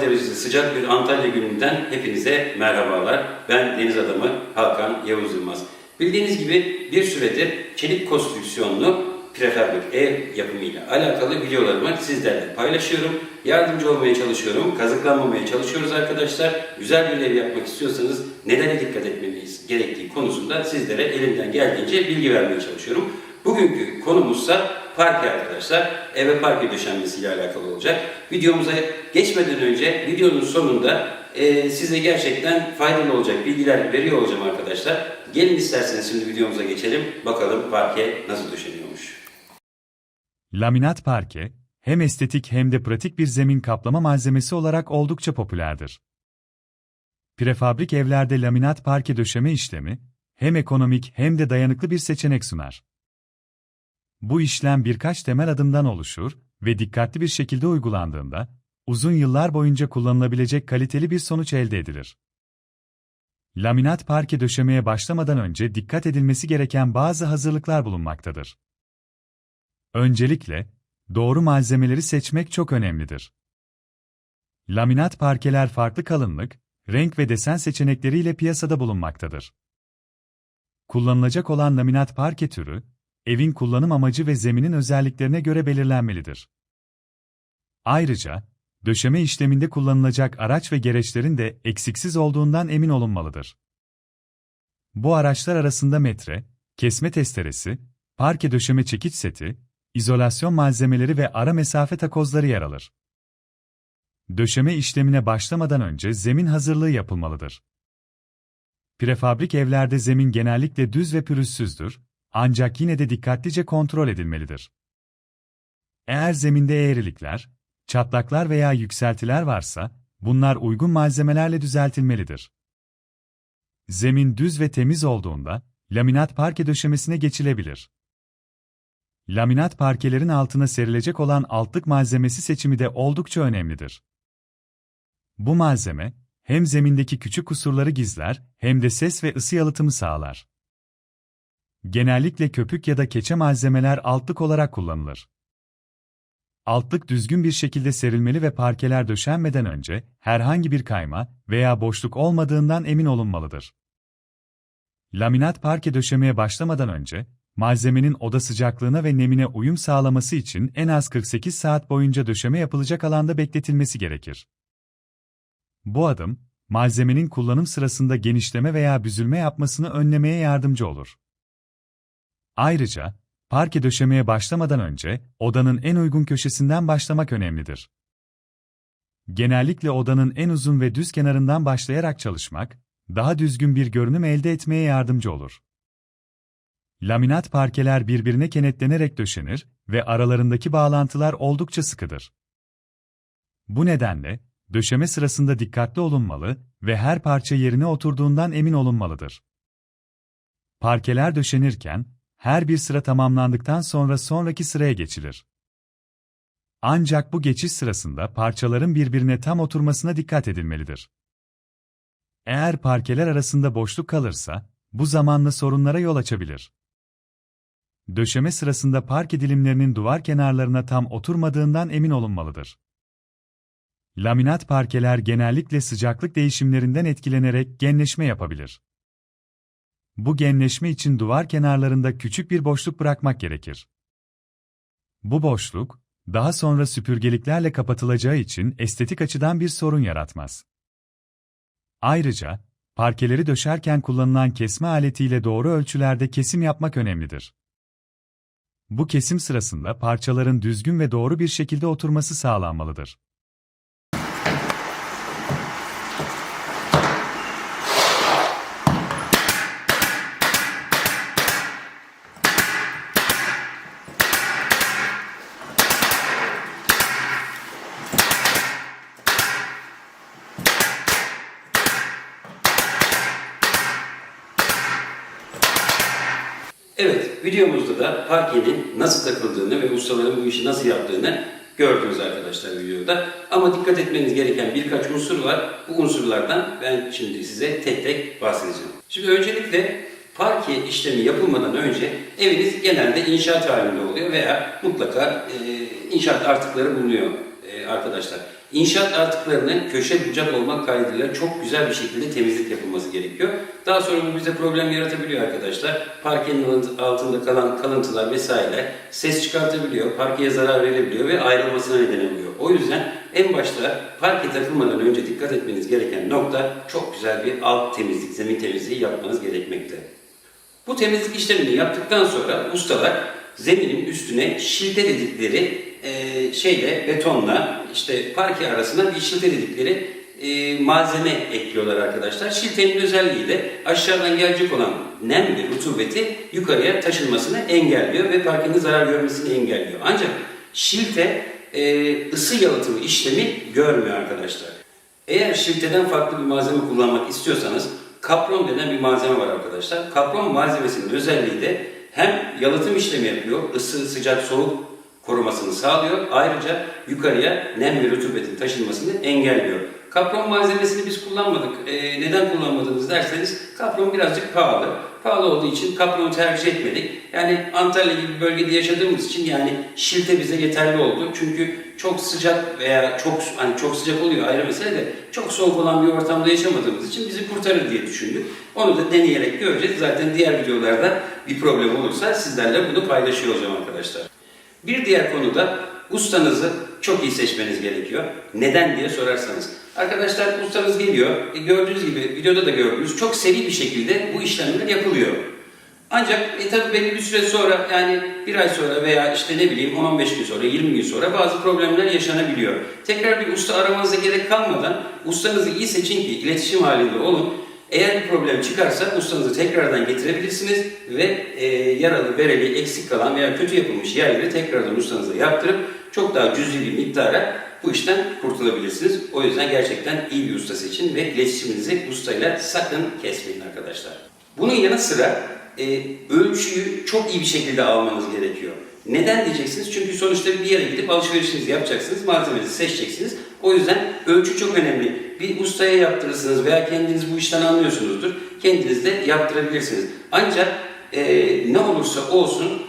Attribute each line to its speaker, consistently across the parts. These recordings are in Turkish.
Speaker 1: derecesi sıcak bir Antalya gününden hepinize merhabalar. Ben deniz adamı Hakan Yavuz Yılmaz. Bildiğiniz gibi bir süredir çelik konstrüksiyonlu prefabrik ev yapımıyla alakalı videolarımı sizlerle paylaşıyorum. Yardımcı olmaya çalışıyorum, kazıklanmamaya çalışıyoruz arkadaşlar. Güzel bir ev yapmak istiyorsanız nelere dikkat etmeniz gerektiği konusunda sizlere elimden geldiğince bilgi vermeye çalışıyorum. Bugünkü konumuzsa parke arkadaşlar. Eve parke döşenmesiyle alakalı olacak. Videomuza geçmeden önce videonun sonunda e, size gerçekten faydalı olacak bilgiler veriyor olacağım arkadaşlar. Gelin isterseniz şimdi videomuza geçelim. Bakalım parke nasıl döşeniyormuş.
Speaker 2: Laminat parke, hem estetik hem de pratik bir zemin kaplama malzemesi olarak oldukça popülerdir. Prefabrik evlerde laminat parke döşeme işlemi, hem ekonomik hem de dayanıklı bir seçenek sunar. Bu işlem birkaç temel adımdan oluşur ve dikkatli bir şekilde uygulandığında, uzun yıllar boyunca kullanılabilecek kaliteli bir sonuç elde edilir. Laminat parke döşemeye başlamadan önce dikkat edilmesi gereken bazı hazırlıklar bulunmaktadır. Öncelikle, doğru malzemeleri seçmek çok önemlidir. Laminat parkeler farklı kalınlık, renk ve desen seçenekleriyle piyasada bulunmaktadır. Kullanılacak olan laminat parke türü, evin kullanım amacı ve zeminin özelliklerine göre belirlenmelidir. Ayrıca, döşeme işleminde kullanılacak araç ve gereçlerin de eksiksiz olduğundan emin olunmalıdır. Bu araçlar arasında metre, kesme testeresi, parke döşeme çekiç seti, izolasyon malzemeleri ve ara mesafe takozları yer alır. Döşeme işlemine başlamadan önce zemin hazırlığı yapılmalıdır. Prefabrik evlerde zemin genellikle düz ve pürüzsüzdür, ancak yine de dikkatlice kontrol edilmelidir. Eğer zeminde eğrilikler, çatlaklar veya yükseltiler varsa, bunlar uygun malzemelerle düzeltilmelidir. Zemin düz ve temiz olduğunda, laminat parke döşemesine geçilebilir. Laminat parkelerin altına serilecek olan altlık malzemesi seçimi de oldukça önemlidir. Bu malzeme, hem zemindeki küçük kusurları gizler, hem de ses ve ısı yalıtımı sağlar. Genellikle köpük ya da keçe malzemeler altlık olarak kullanılır. Altlık düzgün bir şekilde serilmeli ve parkeler döşenmeden önce herhangi bir kayma veya boşluk olmadığından emin olunmalıdır. Laminat parke döşemeye başlamadan önce, malzemenin oda sıcaklığına ve nemine uyum sağlaması için en az 48 saat boyunca döşeme yapılacak alanda bekletilmesi gerekir. Bu adım, malzemenin kullanım sırasında genişleme veya büzülme yapmasını önlemeye yardımcı olur. Ayrıca, parke döşemeye başlamadan önce odanın en uygun köşesinden başlamak önemlidir. Genellikle odanın en uzun ve düz kenarından başlayarak çalışmak, daha düzgün bir görünüm elde etmeye yardımcı olur. Laminat parkeler birbirine kenetlenerek döşenir ve aralarındaki bağlantılar oldukça sıkıdır. Bu nedenle, döşeme sırasında dikkatli olunmalı ve her parça yerine oturduğundan emin olunmalıdır. Parkeler döşenirken, her bir sıra tamamlandıktan sonra sonraki sıraya geçilir. Ancak bu geçiş sırasında parçaların birbirine tam oturmasına dikkat edilmelidir. Eğer parkeler arasında boşluk kalırsa, bu zamanla sorunlara yol açabilir. Döşeme sırasında parke dilimlerinin duvar kenarlarına tam oturmadığından emin olunmalıdır. Laminat parkeler genellikle sıcaklık değişimlerinden etkilenerek genleşme yapabilir. Bu genleşme için duvar kenarlarında küçük bir boşluk bırakmak gerekir. Bu boşluk, daha sonra süpürgeliklerle kapatılacağı için estetik açıdan bir sorun yaratmaz. Ayrıca, parkeleri döşerken kullanılan kesme aletiyle doğru ölçülerde kesim yapmak önemlidir. Bu kesim sırasında parçaların düzgün ve doğru bir şekilde oturması sağlanmalıdır.
Speaker 1: Evet, videomuzda da parkenin nasıl takıldığını ve ustaların bu işi nasıl yaptığını gördünüz arkadaşlar videoda. Ama dikkat etmeniz gereken birkaç unsur var. Bu unsurlardan ben şimdi size tek tek bahsedeceğim. Şimdi öncelikle parke işlemi yapılmadan önce eviniz genelde inşaat halinde oluyor veya mutlaka e, inşaat artıkları bulunuyor e, arkadaşlar. İnşaat artıklarının köşe bucak olmak kaydıyla çok güzel bir şekilde temizlik yapılması gerekiyor. Daha sonra bu bize problem yaratabiliyor arkadaşlar. Parkenin altında kalan kalıntılar vesaire ses çıkartabiliyor, parkeye zarar verebiliyor ve ayrılmasına neden oluyor. O yüzden en başta parke takılmadan önce dikkat etmeniz gereken nokta çok güzel bir alt temizlik, zemin temizliği yapmanız gerekmekte. Bu temizlik işlemini yaptıktan sonra ustalar zeminin üstüne şilte dedikleri e, şeyle betonla işte parke arasına bir şilte dedikleri e, malzeme ekliyorlar arkadaşlar. Şiltenin özelliği de aşağıdan gelecek olan nem ve rutubeti yukarıya taşınmasını engelliyor ve parkenin zarar görmesini engelliyor. Ancak şilte e, ısı yalıtımı işlemi görmüyor arkadaşlar. Eğer şilteden farklı bir malzeme kullanmak istiyorsanız kapron denen bir malzeme var arkadaşlar. Kapron malzemesinin özelliği de hem yalıtım işlemi yapıyor, ısı, sıcak, soğuk korumasını sağlıyor. Ayrıca yukarıya nem ve rutubetin taşınmasını engelliyor. Kapron malzemesini biz kullanmadık. Ee, neden kullanmadınız derseniz kapron birazcık pahalı. Pahalı olduğu için kapronu tercih etmedik. Yani Antalya gibi bir bölgede yaşadığımız için yani şilte bize yeterli oldu. Çünkü çok sıcak veya çok hani çok sıcak oluyor ayrı mesele de çok soğuk olan bir ortamda yaşamadığımız için bizi kurtarır diye düşündük. Onu da deneyerek göreceğiz. Zaten diğer videolarda bir problem olursa sizlerle bunu paylaşıyor olacağım arkadaşlar. Bir diğer konuda ustanızı çok iyi seçmeniz gerekiyor. Neden diye sorarsanız. Arkadaşlar ustanız geliyor. E, gördüğünüz gibi videoda da gördünüz. Çok seri bir şekilde bu işlemler yapılıyor. Ancak e tabi belli bir süre sonra yani bir ay sonra veya işte ne bileyim 10-15 gün sonra 20 gün sonra bazı problemler yaşanabiliyor. Tekrar bir usta aramanıza gerek kalmadan ustanızı iyi seçin ki iletişim halinde olun. Eğer bir problem çıkarsa ustanızı tekrardan getirebilirsiniz ve e, yaralı, bereli, eksik kalan veya kötü yapılmış yerleri tekrardan ustanıza yaptırıp çok daha cüzi bir miktara bu işten kurtulabilirsiniz. O yüzden gerçekten iyi bir usta seçin ve iletişiminizi ustayla sakın kesmeyin arkadaşlar. Bunun yanı sıra e, ölçüyü çok iyi bir şekilde almanız gerekiyor. Neden diyeceksiniz? Çünkü sonuçta bir yere gidip alışverişinizi yapacaksınız, malzemenizi seçeceksiniz. O yüzden ölçü çok önemli. Bir ustaya yaptırırsınız veya kendiniz bu işten anlıyorsunuzdur. Kendiniz de yaptırabilirsiniz. Ancak e, ne olursa olsun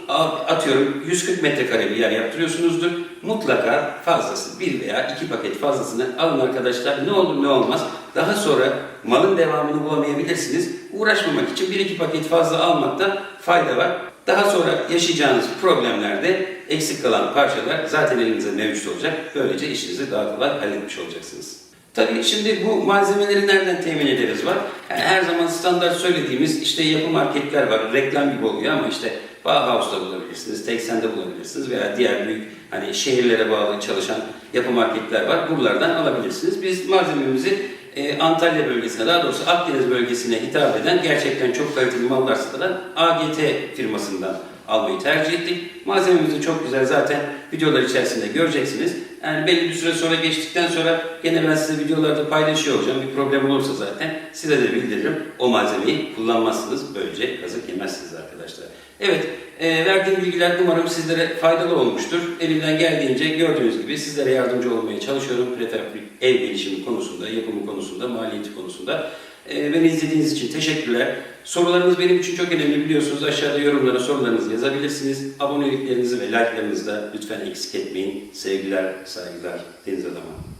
Speaker 1: atıyorum 140 metrekare bir yer yaptırıyorsunuzdur. Mutlaka fazlası bir veya iki paket fazlasını alın arkadaşlar. Ne olur ne olmaz. Daha sonra malın devamını bulamayabilirsiniz. Uğraşmamak için bir iki paket fazla almakta fayda var. Daha sonra yaşayacağınız problemlerde eksik kalan parçalar zaten elinizde mevcut olacak. Böylece işinizi daha kolay halletmiş olacaksınız. Tabii şimdi bu malzemeleri nereden temin ederiz var. Yani her zaman standart söylediğimiz işte yapı marketler var. Reklam gibi oluyor ama işte Bauhaus'ta bulabilirsiniz, Teksen'de bulabilirsiniz veya diğer büyük hani şehirlere bağlı çalışan yapı marketler var. Buralardan alabilirsiniz. Biz malzememizi e, Antalya bölgesine, daha doğrusu Akdeniz bölgesine hitap eden gerçekten çok kaliteli mallar satılan AGT firmasından almayı tercih ettik. Malzememiz de çok güzel zaten videolar içerisinde göreceksiniz. Yani belli bir süre sonra geçtikten sonra gene ben size videolarda paylaşıyor olacağım. Bir problem olursa zaten size de bildiririm. O malzemeyi kullanmazsınız. Böylece kazık yemezsiniz arkadaşlar. Evet, e, verdiğim bilgiler umarım sizlere faydalı olmuştur. Elimden geldiğince gördüğünüz gibi sizlere yardımcı olmaya çalışıyorum. Prefabrik ev gelişimi konusunda, yapımı konusunda, maliyeti konusunda. E, beni izlediğiniz için teşekkürler. Sorularınız benim için çok önemli biliyorsunuz. Aşağıda yorumlara sorularınızı yazabilirsiniz. Aboneliklerinizi ve like'larınızı da lütfen eksik etmeyin. Sevgiler, saygılar, Deniz Adam'a.